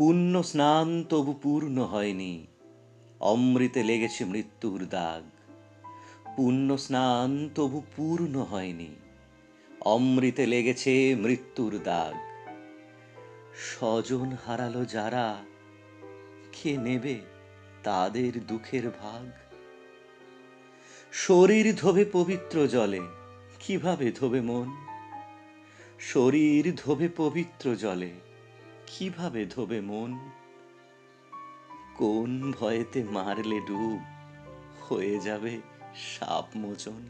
পুণ্য স্নান তবু পূর্ণ হয়নি। অমৃতে লেগেছে মৃত্যুর দাগ। পুণ্য স্নান তবু পূর্ণ হয়নি। অমৃতে লেগেছে মৃত্যুর দাগ। স্বজন হারালো যারা, কে নেবে তাদের দুঃখের ভাগ? শরীর ধোবে পবিত্র জলে, কীভাবে ধোবে মন? শরীর ধোবে পবিত্র জলে কীভাবে ধোবে মন? কোন ভয়েতে মারলে ডুব? হয়ে যাবে সাপ মোচন।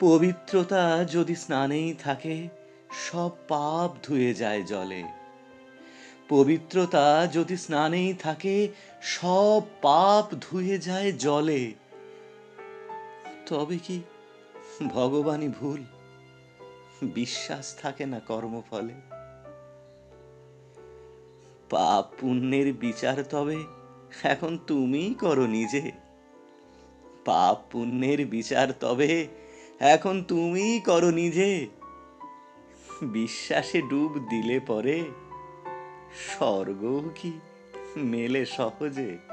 পবিত্রতা যদি স্নানেই থাকে, সব পাপ ধুয়ে যায় জলে। পবিত্রতা যদি স্নানেই থাকে, সব পাপ ধুয়ে যায় জলে। তবে কি ভগবানই ভুল? বিশ্বাস থাকে না কর্মফলে। পাপ পুণ্যের বিচার তবে এখন তুমিই করো নিজে। পাপ পুণ্যের বিচার তবে এখন তুমিই করো নিজে। বিশ্বাসে ডুব দিলে পরে স্বর্গ কি মেলে সহজে?